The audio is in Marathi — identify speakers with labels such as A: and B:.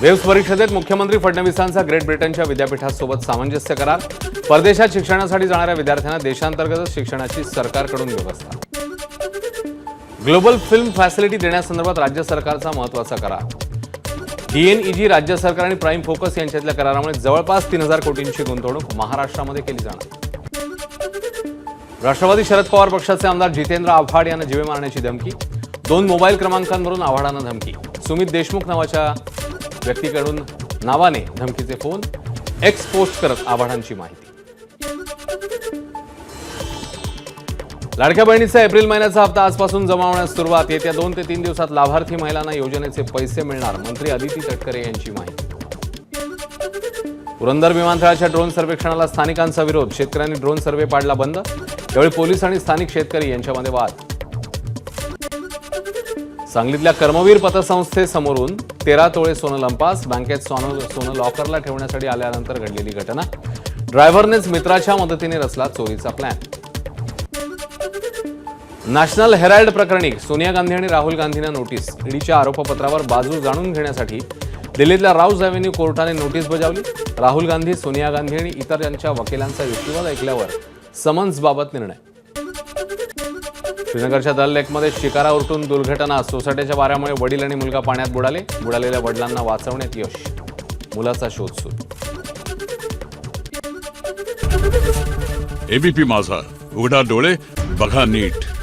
A: वेव्स परिषदेत मुख्यमंत्री फडणवीसांचा ग्रेट ब्रिटनच्या विद्यापीठासोबत सामंजस्य करार. परदेशात शिक्षणासाठी जाणाऱ्या विद्यार्थ्यांना देशांतर्गत शिक्षणाची सरकारकडून व्यवस्था. ग्लोबल फिल्म फॅसिलिटी देण्यासंदर्भात राज्य सरकारचा महत्त्वाचा करार. डीएनईजी राज्य सरकार आणि प्राईम फोकस यांच्यातल्या करारामुळे जवळपास तीन हजार कोटींची गुंतवणूक महाराष्ट्रामध्ये केली जाणार. राष्ट्रवादी शरद पवार पक्षाचे आमदार जितेंद्र आव्हाड यांना जीवे मारण्याची धमकी. दोन मोबाईल क्रमांकांवरून आव्हाडांना धमकी. सुमित देशमुख नावाच्या व्यक्तीकडून नावाने धमकीचे फोन एक्स पोस्ट करत आव्हानांची माहिती. लाडक्या बहिणीचा एप्रिल महिन्याचा हप्ता आजपासून जमा होण्यास सुरुवात. येत्या दोन ते तीन दिवसात लाभार्थी महिलांना योजनेचे पैसे मिळणार मंत्री आदिती तटकरे यांची माहिती. पुरंदर विमानतळाच्या ड्रोन सर्वेक्षणाला स्थानिकांचा विरोध शेतकऱ्यांनी ड्रोन सर्वे पाडला बंद. यावेळी पोलीस आणि स्थानिक शेतकरी यांच्यामध्ये वाद. सांगलीतल्या कर्मवीर पतसंस्थेसमोरून तेरा तोळे सोनं लंपास बँकेत सोनं सोनं लॉकरला ठेवण्यासाठी आल्यानंतर घडलेली घटना. ड्रायव्हरनेच मित्राच्या मदतीने रचला चोरीचा प्लॅन नॅशनल हेराल्ड प्रकरणी सोनिया गांधी आणि राहुल गांधींना नोटीस. ईडीच्या आरोपपत्रावर बाजू जाणून घेण्यासाठी दिल्लीतल्या राऊज अव्हेन्यू कोर्टाने नोटीस बजावली. राहुल गांधी सोनिया गांधी आणि इतर यांच्या वकिलांचा युक्तिवाद ऐकल्यावर समन्स बाबत निर्णय. श्रीनगरच्या दल लेकमध्ये शिकारा उरटून दुर्घटना सोसाट्याच्या वाऱ्यामुळे वडील आणि मुलगा पाण्यात बुडाले. बुडालेल्या वडिलांना वाचवण्यात यश. मुलाचा शोध सुरू.
B: एबीपी माझा. उघडा डोळे बघा नीट.